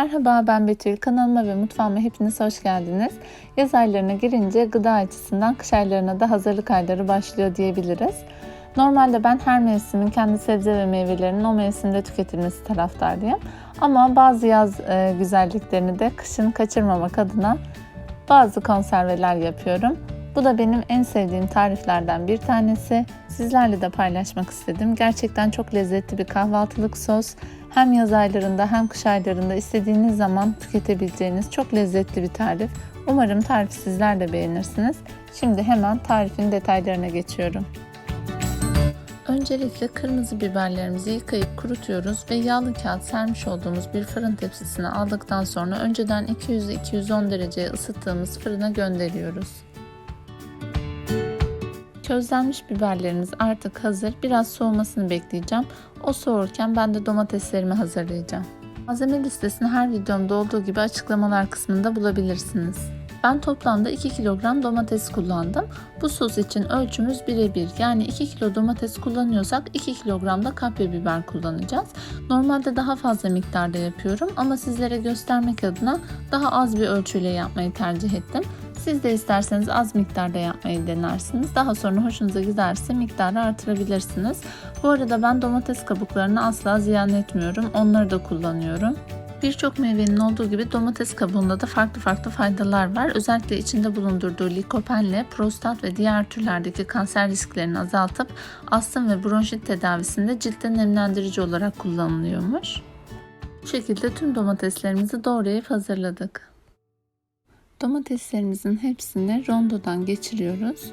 Merhaba ben Betül. Kanalıma ve mutfağıma hepiniz hoş geldiniz. Yaz aylarına girince gıda açısından kış aylarına da hazırlık ayları başlıyor diyebiliriz. Normalde ben her mevsimin kendi sebze ve meyvelerinin o mevsimde tüketilmesi taraftarıyım. Ama bazı yaz e, güzelliklerini de kışın kaçırmamak adına bazı konserveler yapıyorum. Bu da benim en sevdiğim tariflerden bir tanesi. Sizlerle de paylaşmak istedim. Gerçekten çok lezzetli bir kahvaltılık sos. Hem yaz aylarında hem kış aylarında istediğiniz zaman tüketebileceğiniz çok lezzetli bir tarif. Umarım tarifi sizler de beğenirsiniz. Şimdi hemen tarifin detaylarına geçiyorum. Öncelikle kırmızı biberlerimizi yıkayıp kurutuyoruz ve yağlı kağıt sermiş olduğumuz bir fırın tepsisine aldıktan sonra önceden 200-210 dereceye ısıttığımız fırına gönderiyoruz. Közlenmiş biberlerimiz artık hazır. Biraz soğumasını bekleyeceğim. O soğurken ben de domateslerimi hazırlayacağım. Malzeme listesini her videomda olduğu gibi açıklamalar kısmında bulabilirsiniz. Ben toplamda 2 kilogram domates kullandım. Bu sos için ölçümüz birebir. Yani 2 kilo domates kullanıyorsak 2 kilogram da kapya biber kullanacağız. Normalde daha fazla miktarda yapıyorum ama sizlere göstermek adına daha az bir ölçüyle yapmayı tercih ettim. Siz de isterseniz az miktarda yapmayı denersiniz. Daha sonra hoşunuza giderse miktarı artırabilirsiniz. Bu arada ben domates kabuklarını asla ziyan etmiyorum. Onları da kullanıyorum. Birçok meyvenin olduğu gibi domates kabuğunda da farklı farklı faydalar var. Özellikle içinde bulundurduğu likopenle prostat ve diğer türlerdeki kanser risklerini azaltıp astım ve bronşit tedavisinde ciltte nemlendirici olarak kullanılıyormuş. Bu şekilde tüm domateslerimizi doğrayıp hazırladık. Domateslerimizin hepsini rondodan geçiriyoruz.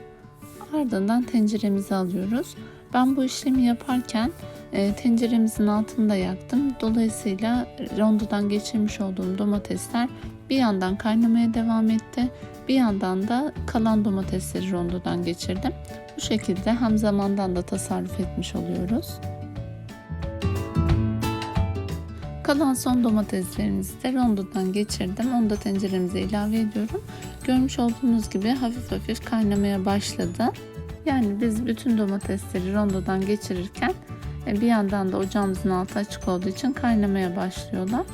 Ardından tenceremizi alıyoruz. Ben bu işlemi yaparken e, tenceremizin altında yaktım. Dolayısıyla rondodan geçirmiş olduğum domatesler bir yandan kaynamaya devam etti. Bir yandan da kalan domatesleri rondodan geçirdim. Bu şekilde hem zamandan da tasarruf etmiş oluyoruz. Kalan son domateslerimizi de rondodan geçirdim. Onu da tenceremize ilave ediyorum. Görmüş olduğunuz gibi hafif hafif kaynamaya başladı. Yani biz bütün domatesleri rondodan geçirirken e, bir yandan da ocağımızın altı açık olduğu için kaynamaya başlıyorlar.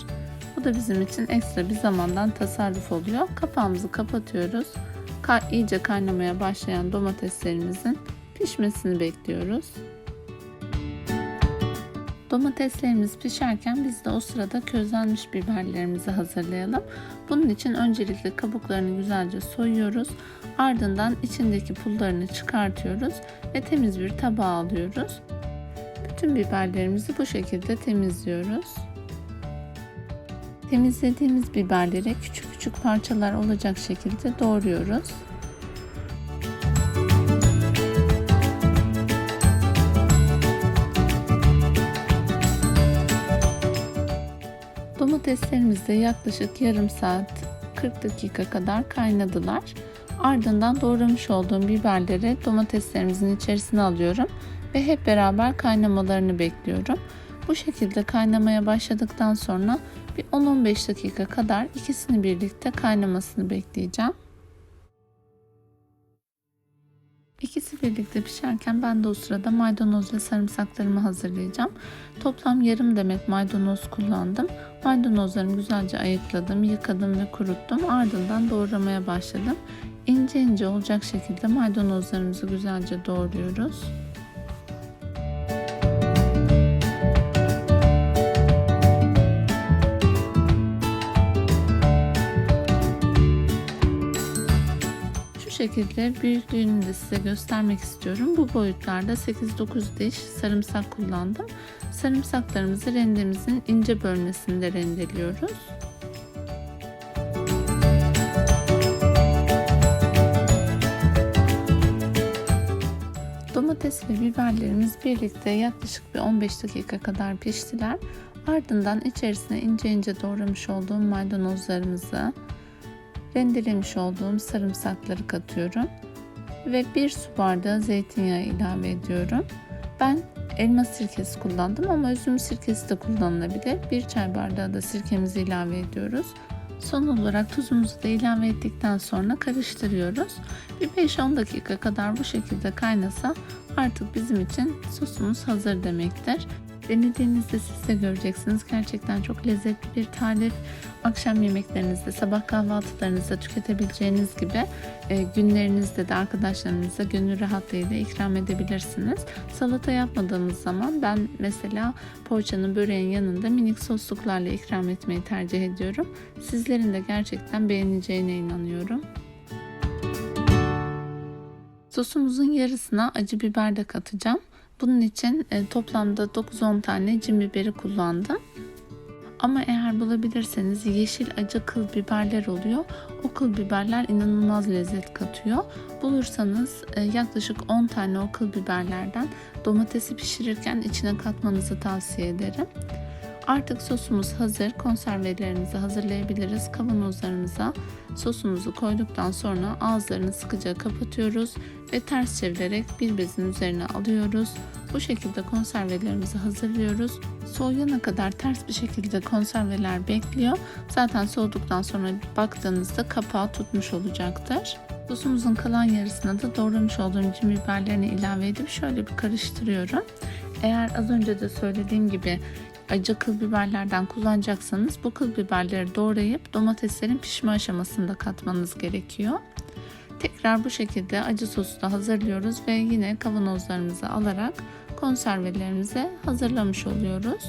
Bu da bizim için ekstra bir zamandan tasarruf oluyor. Kapağımızı kapatıyoruz. Ka iyice kaynamaya başlayan domateslerimizin pişmesini bekliyoruz. Domateslerimiz pişerken biz de o sırada közlenmiş biberlerimizi hazırlayalım. Bunun için öncelikle kabuklarını güzelce soyuyoruz. Ardından içindeki pullarını çıkartıyoruz ve temiz bir tabağa alıyoruz. Bütün biberlerimizi bu şekilde temizliyoruz. Temizlediğimiz biberleri küçük küçük parçalar olacak şekilde doğruyoruz. Domateslerimiz de yaklaşık yarım saat 40 dakika kadar kaynadılar. Ardından doğramış olduğum biberleri domateslerimizin içerisine alıyorum ve hep beraber kaynamalarını bekliyorum. Bu şekilde kaynamaya başladıktan sonra bir 10-15 dakika kadar ikisini birlikte kaynamasını bekleyeceğim. İkisi birlikte pişerken ben de o sırada maydanoz ve sarımsaklarımı hazırlayacağım. Toplam yarım demet maydanoz kullandım. Maydanozlarımı güzelce ayıkladım, yıkadım ve kuruttum. Ardından doğramaya başladım. İnce ince olacak şekilde maydanozlarımızı güzelce doğruyoruz. Şekilde büyüklüğünü de size göstermek istiyorum. Bu boyutlarda 8-9 diş sarımsak kullandım. Sarımsaklarımızı rendemizin ince bölmesinde rendeliyoruz. Domates ve biberlerimiz birlikte yaklaşık bir 15 dakika kadar piştiler. Ardından içerisine ince ince doğramış olduğum maydanozlarımızı, rendelemiş olduğum sarımsakları katıyorum ve bir su bardağı zeytinyağı ilave ediyorum. Ben elma sirkesi kullandım ama üzüm sirkesi de kullanılabilir. Bir çay bardağı da sirkemizi ilave ediyoruz. Son olarak tuzumuzu da ilave ettikten sonra karıştırıyoruz. Bir 5-10 dakika kadar bu şekilde kaynasa artık bizim için sosumuz hazır demektir. Denediğinizde siz de göreceksiniz. Gerçekten çok lezzetli bir tarif. Akşam yemeklerinizde, sabah kahvaltılarınızda tüketebileceğiniz gibi e, günlerinizde de arkadaşlarınıza gönül rahatlığıyla ikram edebilirsiniz. Salata yapmadığımız zaman ben mesela poğaçanın böreğin yanında minik sosluklarla ikram etmeyi tercih ediyorum. Sizlerin de gerçekten beğeneceğine inanıyorum. Sosumuzun yarısına acı biber de katacağım. Bunun için e, toplamda 9-10 tane cin biberi kullandım. Ama eğer bulabilirseniz yeşil acı kıl biberler oluyor. O kıl biberler inanılmaz lezzet katıyor. Bulursanız e, yaklaşık 10 tane o kıl biberlerden domatesi pişirirken içine katmanızı tavsiye ederim. Artık sosumuz hazır. Konservelerimizi hazırlayabiliriz. Kavanozlarımıza sosumuzu koyduktan sonra ağızlarını sıkıca kapatıyoruz ve ters çevirerek bir bezin üzerine alıyoruz. Bu şekilde konservelerimizi hazırlıyoruz. Soğuyana kadar ters bir şekilde konserveler bekliyor. Zaten soğuduktan sonra baktığınızda kapağı tutmuş olacaktır. Sosumuzun kalan yarısına da doğramış olduğum cin biberlerini ilave edip şöyle bir karıştırıyorum. Eğer az önce de söylediğim gibi acı kıl biberlerden kullanacaksanız bu kıl biberleri doğrayıp domateslerin pişme aşamasında katmanız gerekiyor. Tekrar bu şekilde acı sosu da hazırlıyoruz ve yine kavanozlarımızı alarak konservelerimizi hazırlamış oluyoruz.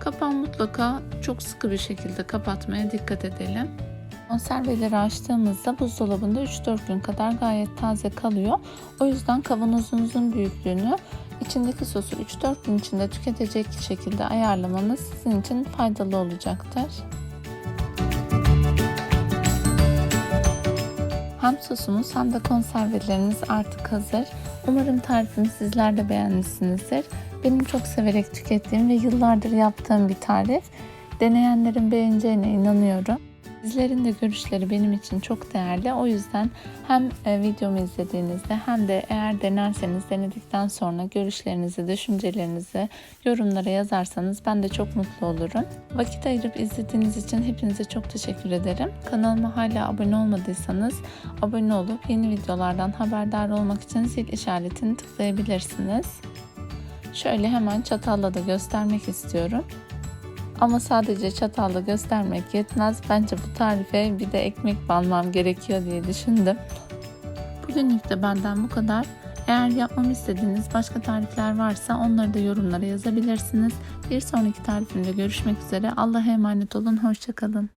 Kapağı mutlaka çok sıkı bir şekilde kapatmaya dikkat edelim. Konserveleri açtığımızda buzdolabında 3-4 gün kadar gayet taze kalıyor. O yüzden kavanozunuzun büyüklüğünü içindeki sosu 3-4 gün içinde tüketecek şekilde ayarlamanız sizin için faydalı olacaktır. Hem sosumuz hem de konserveleriniz artık hazır. Umarım tarifimi sizler de beğenmişsinizdir. Benim çok severek tükettiğim ve yıllardır yaptığım bir tarif. Deneyenlerin beğeneceğine inanıyorum. Sizlerin de görüşleri benim için çok değerli. O yüzden hem e, videomu izlediğinizde hem de eğer denerseniz denedikten sonra görüşlerinizi, düşüncelerinizi yorumlara yazarsanız ben de çok mutlu olurum. Vakit ayırıp izlediğiniz için hepinize çok teşekkür ederim. Kanalıma hala abone olmadıysanız abone olup yeni videolardan haberdar olmak için zil işaretini tıklayabilirsiniz. Şöyle hemen çatalla da göstermek istiyorum. Ama sadece çatalla göstermek yetmez. Bence bu tarife bir de ekmek banmam gerekiyor diye düşündüm. Bugünlük de benden bu kadar. Eğer yapmamı istediğiniz başka tarifler varsa onları da yorumlara yazabilirsiniz. Bir sonraki tarifimde görüşmek üzere. Allah'a emanet olun. Hoşçakalın.